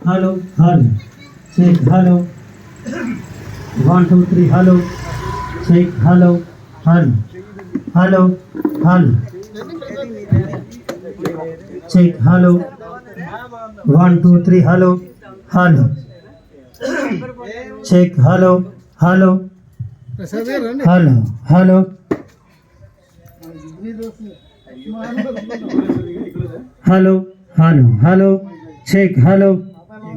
Hello hello check hello one two three hello check hello hello hello hello check hello one two three hello hello check hello hello hello hello hello hello hello check hello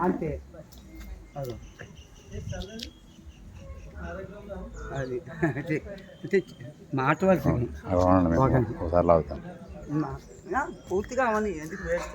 అంతే అదో అది అంటే అంటే మాట వలసింది అవునండి okay. ఒకసారి లాగుతాను పూర్తిగా అవన్నీ ఎందుకు వేస్ట్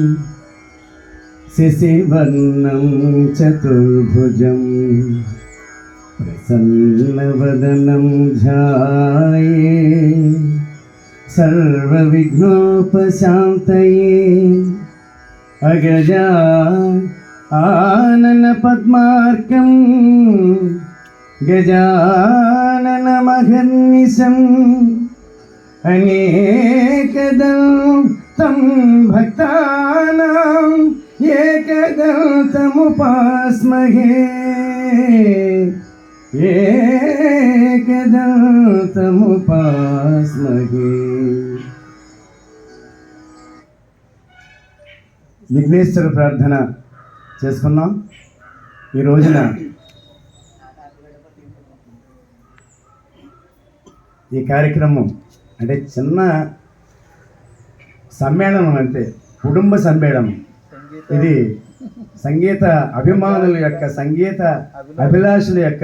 शिशिवर्णं चतुर्भुजं प्रसन्नवदनं ध्याये सर्वविघ्नोपशान्तये अगजा आननपद्मार्कं गजाननमघर्निशम् अनेकदं तं भक्तानां భక్తానాం ఏకదంతముపాస్మహే. విఘ్నేశ్వర ప్రార్థన చేసుకున్నాం. ఈ రోజున ఈ కార్యక్రమం అంటే చిన్న సమ్మేళనం అంటే కుటుంబ సమ్మేళనం. ఇది సంగీత అభిమానుల యొక్క సంగీత అభిలాషుల యొక్క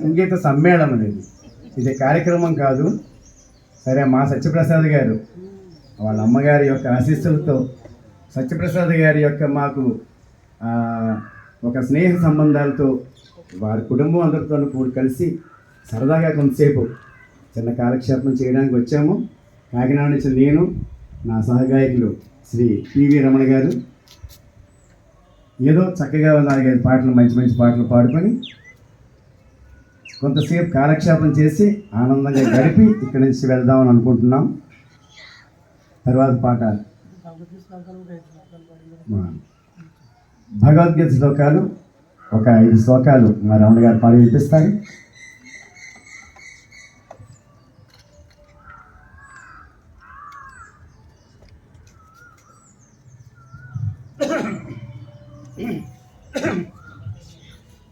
సంగీత సమ్మేళనం ఇది ఇది కార్యక్రమం కాదు. సరే మా సత్యప్రసాద్ గారు వాళ్ళ అమ్మగారి యొక్క ఆశీస్సులతో సత్యప్రసాద్ గారి యొక్క మాకు ఒక స్నేహ సంబంధాలతో వారి కుటుంబం అందరితో కూడి కలిసి సరదాగా కొంతసేపు చిన్న కాలక్షేపం చేయడానికి వచ్చాము. కాకినాడ నుంచి నేను నా సహగాయకులు శ్రీ పివి రమణ గారు ఏదో చక్కగా నాలుగైదు పాటలు మంచి మంచి పాటలు పాడుకొని కొంతసేపు కాలక్షేపం చేసి ఆనందంగా గడిపి ఇక్కడి నుంచి వెళ్దామని అనుకుంటున్నాం. తర్వాత పాట. భగవద్గీత శ్లోకాలు ఒక ఐదు శ్లోకాలు మా రమణ గారు పాడి వినిపిస్తారు.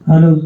Hello.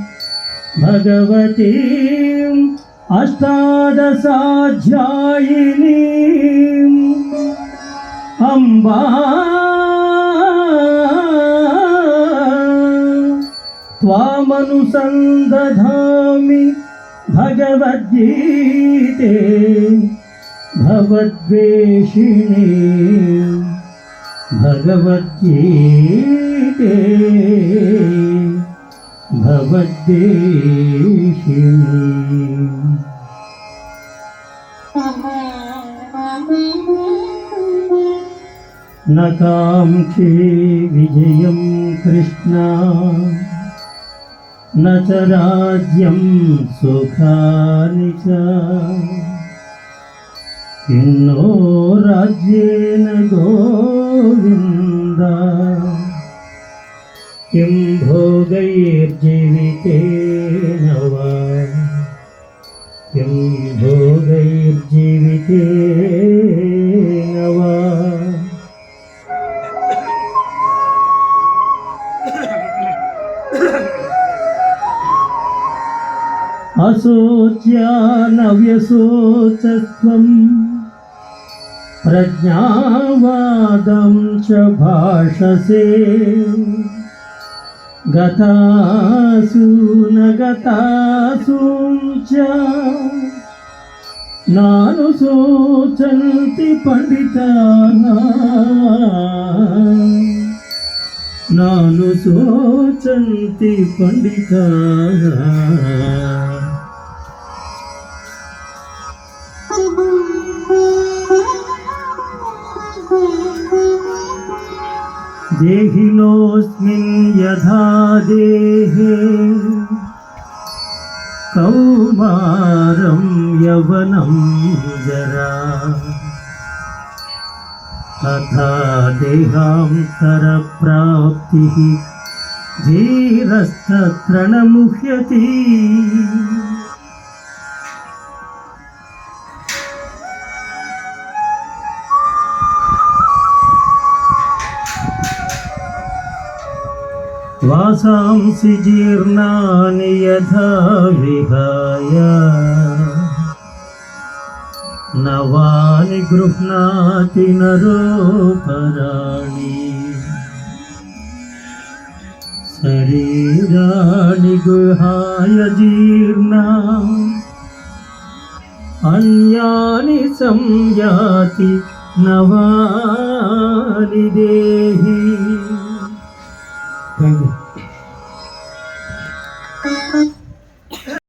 भगवतीम् अष्टादशाध्यायिनीम् अम्बा त्वामनुसन्दधामि भगवद्गीते भवद्वेषिणे भगवद्गीते भवद्वेषिणे न काङ्क्षे विजयं कृष्ण न च राज्यं सुखानि च किन्नो राज्येन गोविन्द किं भोगैर्जीवितेन वा किं भोगैर्जीवितेन वा अशोच्यानव्यशोचत्वं प्रज्ञावादं च भाषसे గతాసు నగతాసుంచ నాను సోచంతి పండితానా. నాను సోచంతి పండితానా. देहिनोऽस्मिन् यथा देहे। कौमारं यवनं जरा। तथा देहान्तरप्राप्तिः धीरस्तत्र न मुह्यति। वासांसि जीर्णानि यथा विहाय। नवानि गृह्णाति नरोपराणि शरीराणि गुहाय जीर्णा। अन्यानि संयाति नवानि देहि।